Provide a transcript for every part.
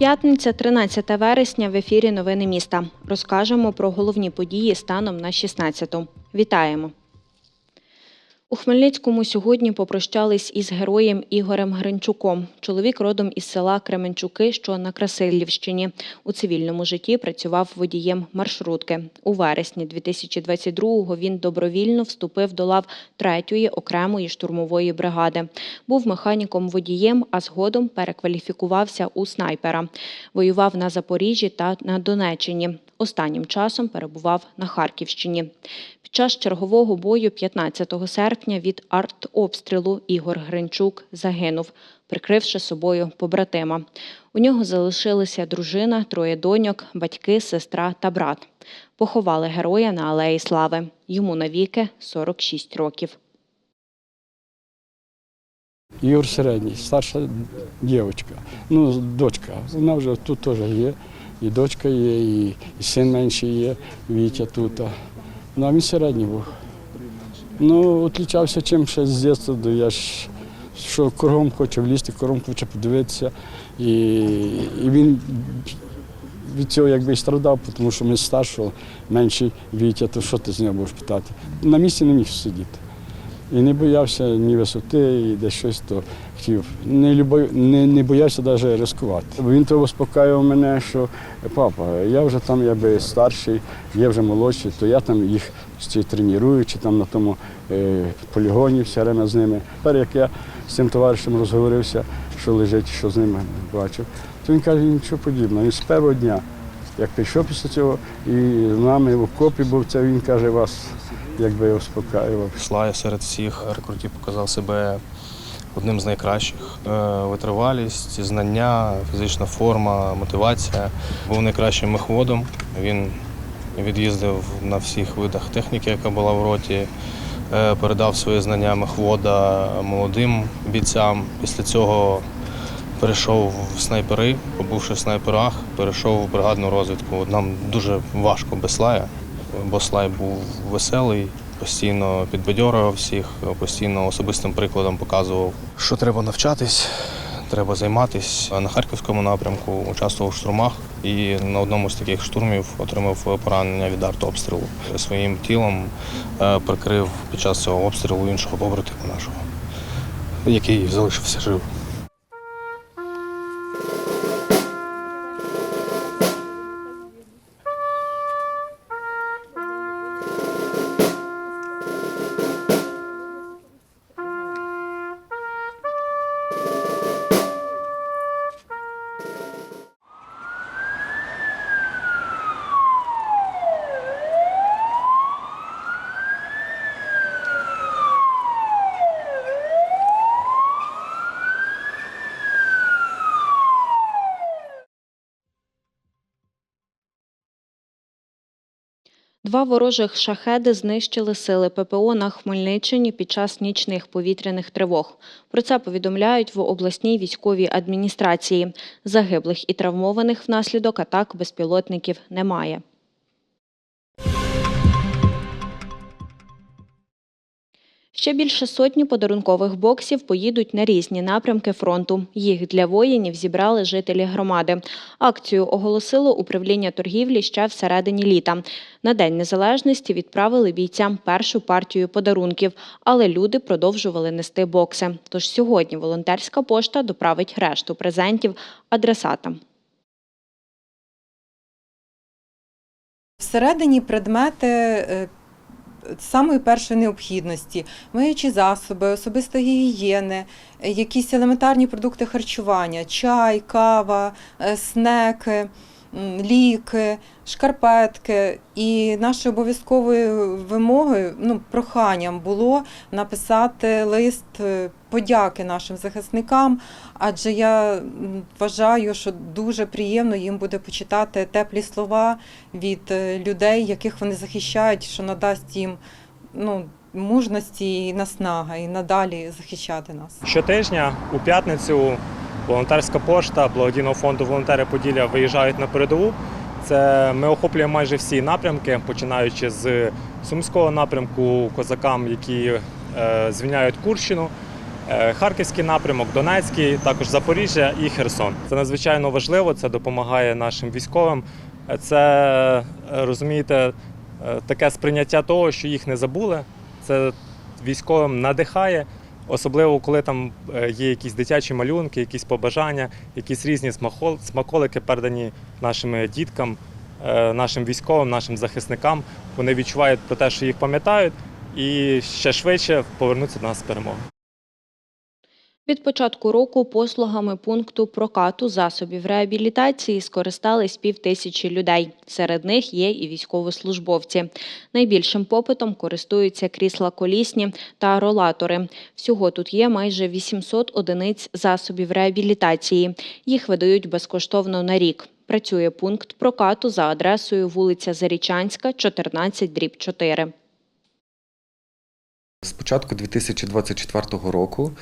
П'ятниця, 13 вересня. В ефірі Новини міста. Розкажемо про головні події станом на 16-ту. Вітаємо. У Хмельницькому сьогодні попрощались із героєм Ігорем Гринчуком. Чоловік родом із села Кременчуки, що на Красилівщині. У цивільному житті працював водієм маршрутки. У вересні 2022-го він добровільно вступив до лав 3-ї окремої штурмової бригади. Був механіком-водієм, а згодом перекваліфікувався у снайпера. Воював на Запоріжжі та на Донеччині. Останнім часом перебував на Харківщині. Під час чергового бою 15 серпня від артобстрілу Ігор Гринчук загинув, прикривши собою побратима. У нього залишилися дружина, троє доньок, батьки, сестра та брат. Поховали героя на Алеї Слави. Йому навіки 46 років. Ігор середній, старша дівчинка, ну, дочка. Вона вже тут теж є. І дочка є, і, син менший є, Вітя тут. Ну, а він середній був. Ну, відлічався чим ще з дитинства, я ж що кругом хоче влізти, кругом хоче подивитися. І, і він від цього якби і страдав, тому що ми старшого, менший Вітя, то що ти з нього будеш питати? На місці не міг сидіти. І не боявся ні висоти, і десь щось то хотів. Не, любо, не, не боявся навіть ризикувати. Він то успокаював мене, що папа, я вже там якби старший, є вже молодший, то я там їх чи чи там на тому е, полігоні все время з ними. Тепер як я з цим товаришем розговорився, що лежить, що з ними бачив, то він каже, нічого подібного. Він з першого дня, як прийшов після цього, і з нами в окопі був це, він каже, вас якби успокаював. Пішла я серед всіх рекрутів, показав себе одним з найкращих. Е, Витривалість, знання, фізична форма, мотивація. Був найкращим мехводом. Він від'їздив на всіх видах техніки, яка була в роті. Е, Передав свої знання мехвода молодим бійцям. Після цього перейшов в снайпери, побувши в снайперах, перейшов в бригадну розвідку. Нам дуже важко без слая, бо слай був веселий, постійно підбадьорював всіх, постійно особистим прикладом показував, що треба навчатись, треба займатися. На харківському напрямку участвував в штурмах і на одному з таких штурмів отримав поранення від артобстрілу. Своїм тілом е, прикрив під час цього обстрілу іншого побратима нашого, який залишився живим. Два ворожих шахеди знищили сили ППО на Хмельниччині під час нічних повітряних тривог. Про це повідомляють в обласній військовій адміністрації. Загиблих і травмованих внаслідок атак безпілотників немає. Ще більше сотні подарункових боксів поїдуть на різні напрямки фронту. Їх для воїнів зібрали жителі громади. Акцію оголосило управління торгівлі ще в середині літа. На День Незалежності відправили бійцям першу партію подарунків, але люди продовжували нести бокси. Тож сьогодні волонтерська пошта доправить решту презентів адресатам. Всередині предмети е, самої першої необхідності, миючі засоби, особистої гігієни, якісь елементарні продукти харчування, чай, кава, е, снеки, ліки, шкарпетки. І нашою обов'язковою вимогою, ну, проханням було написати лист е, подяки нашим захисникам, адже я вважаю, що дуже приємно їм буде почитати теплі слова від е, людей, яких вони захищають, що надасть їм ну, мужності і наснага, і надалі захищати нас. Щотижня у п'ятницю волонтерська пошта благодійного фонду Волонтери Поділля виїжджають на передову. Це ми охоплюємо майже всі напрямки, починаючи з Сумського напрямку, козакам, які е, звільняють Курщину, Е, Харківський напрямок, Донецький, також Запоріжжя і Херсон. Це надзвичайно важливо, це допомагає нашим військовим. Це е, розумієте, таке сприйняття того, що їх не забули. Це військовим надихає, особливо коли там е, є якісь дитячі малюнки, якісь побажання, якісь різні смаколики передані нашим діткам, е, нашим військовим, нашим захисникам. Вони відчувають про те, що їх пам'ятають, і ще швидше повернуться до нас з перемоги. Від початку року послугами пункту прокату засобів реабілітації скористались півтисячі людей. Серед них є і військовослужбовці. Найбільшим попитом користуються крісла колісні та ролатори. Всього тут є майже 800 одиниць засобів реабілітації. Їх видають безкоштовно на рік. Працює пункт прокату за адресою вулиця Зарічанська, 14, дріб 4. З початку 2024 року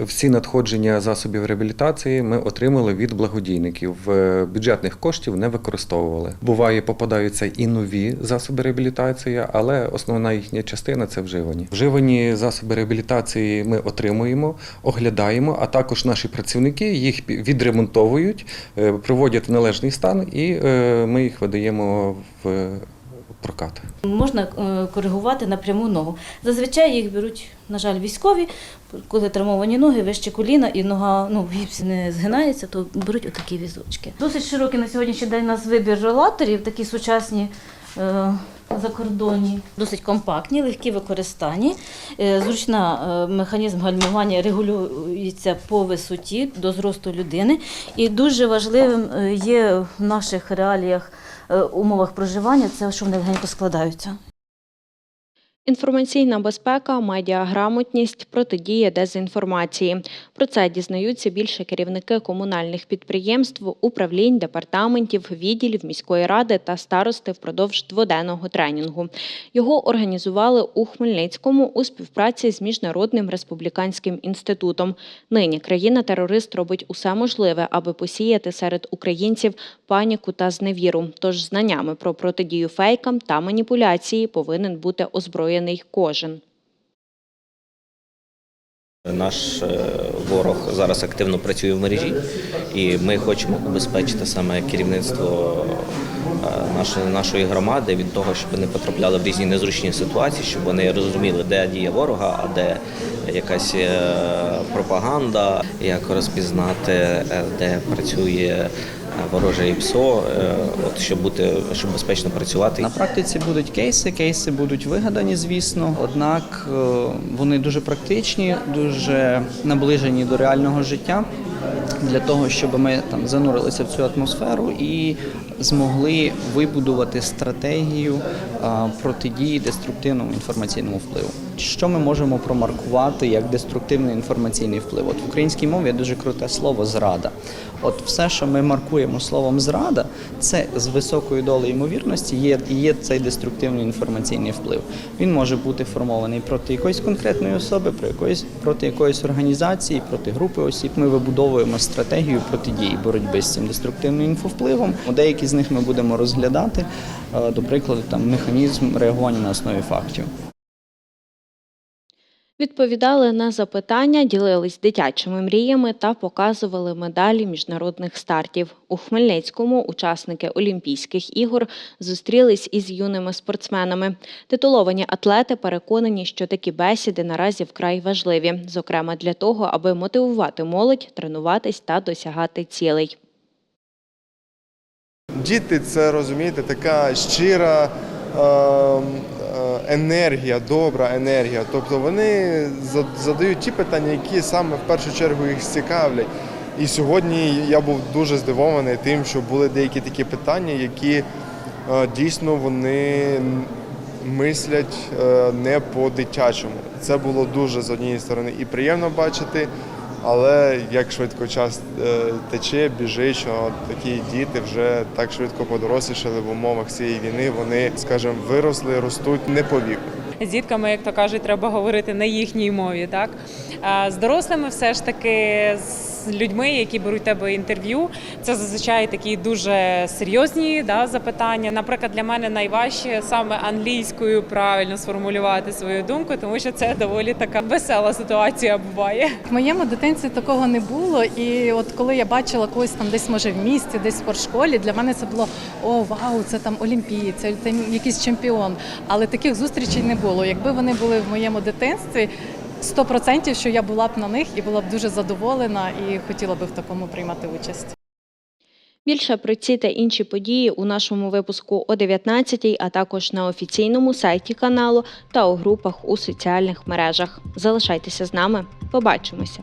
всі надходження засобів реабілітації ми отримали від благодійників. Бюджетних коштів не використовували. Буває, попадаються і нові засоби реабілітації, але основна їхня частина це вживані. Вживані засоби реабілітації ми отримуємо, оглядаємо, а також наші працівники їх відремонтовують, е, приводять належний стан, і е, ми їх видаємо в прокат. Можна е, коригувати напряму ногу. Зазвичай їх беруть, на жаль, військові, коли травмовані ноги, вище коліна і нога ну, в гіпсі не згинається, то беруть отакі візочки. Досить широкий на сьогоднішній день у нас вибір ролаторів, такі сучасні. е, Закордонні, досить компактні, легкі використанні. Е, Зручна механізм гальмування регулюється по висоті до зросту людини. І дуже важливим є в наших реаліях умовах проживання це, що вони легенько складаються. Інформаційна безпека, медіаграмотність, протидія дезінформації. Про це дізнаються більше керівники комунальних підприємств, управлінь, департаментів, відділів міської ради та старости впродовж дводенного тренінгу. Його організували у Хмельницькому у співпраці з Міжнародним республіканським інститутом. Нині країна-терорист робить усе можливе, аби посіяти серед українців паніку та зневіру. Тож знаннями про протидію фейкам та маніпуляції повинен бути озброєний кожен. Наш е, ворог зараз активно працює в мережі, і ми хочемо убезпечити саме керівництво е, нашої, громади від того, щоб вони потрапляли в різні незручні ситуації, щоб вони розуміли, де діє ворога, а де якась е, пропаганда, як розпізнати, де працює вороже ІПСО, е, от щоб бути, щоб безпечно працювати. На практиці будуть кейси, кейси будуть вигадані, звісно, однак е, вони дуже практичні, дуже наближені до реального життя для того, щоб ми там занурилися в цю атмосферу і змогли вибудувати стратегію е, протидії деструктивному інформаційному впливу. Що ми можемо промаркувати як деструктивний інформаційний вплив? От в українській мові дуже круте слово зрада. От все, що ми маркуємо словом зрада, це з високою долею ймовірності є, є цей деструктивний інформаційний вплив. Він може бути формований проти якоїсь конкретної особи, про якоїсь проти якоїсь організації, проти групи осіб. Ми вибудовуємо стратегію протидії боротьби з цим деструктивним інфовпливом. Деякі з них ми будемо розглядати, е, до прикладу, там механізм реагування на основі фактів. Відповідали на запитання, ділились дитячими мріями та показували медалі міжнародних стартів. У Хмельницькому учасники Олімпійських ігор зустрілись із юними спортсменами. Титуловані атлети переконані, що такі бесіди наразі вкрай важливі, зокрема для того, аби мотивувати молодь, тренуватись та досягати цілей. Діти це розумієте, така щира е, е, енергія, добра енергія. Тобто вони задають ті питання, які саме в першу чергу їх цікавлять. І сьогодні я був дуже здивований тим, що були деякі такі питання, які е, дійсно вони мислять е, не по-дитячому. Це було дуже з однієї сторони і приємно бачити. Але як швидко час е, тече, біжить, що такі діти вже так швидко подорослішали в умовах цієї війни. Вони, скажімо, виросли, ростуть не по віку. з дітками, як то кажуть, треба говорити на їхній мові. Так? З дорослими все ж таки з людьми, які беруть тебе інтерв'ю. Це зазвичай такі дуже серйозні да, запитання. Наприклад, для мене найважче саме англійською правильно сформулювати свою думку, тому що це доволі така весела ситуація буває. В моєму дитинстві такого не було. І от коли я бачила когось там десь може в місті, десь в спортшколі, для мене це було о, вау, це там олімпієць, це там якийсь чемпіон. Але таких зустрічей не було. Якби вони були в моєму дитинстві, 100% що я була б на них і була б дуже задоволена і хотіла би в такому приймати участь. Більше про ці та інші події у нашому випуску о 19 а також на офіційному сайті каналу та у групах у соціальних мережах. Залишайтеся з нами, побачимося!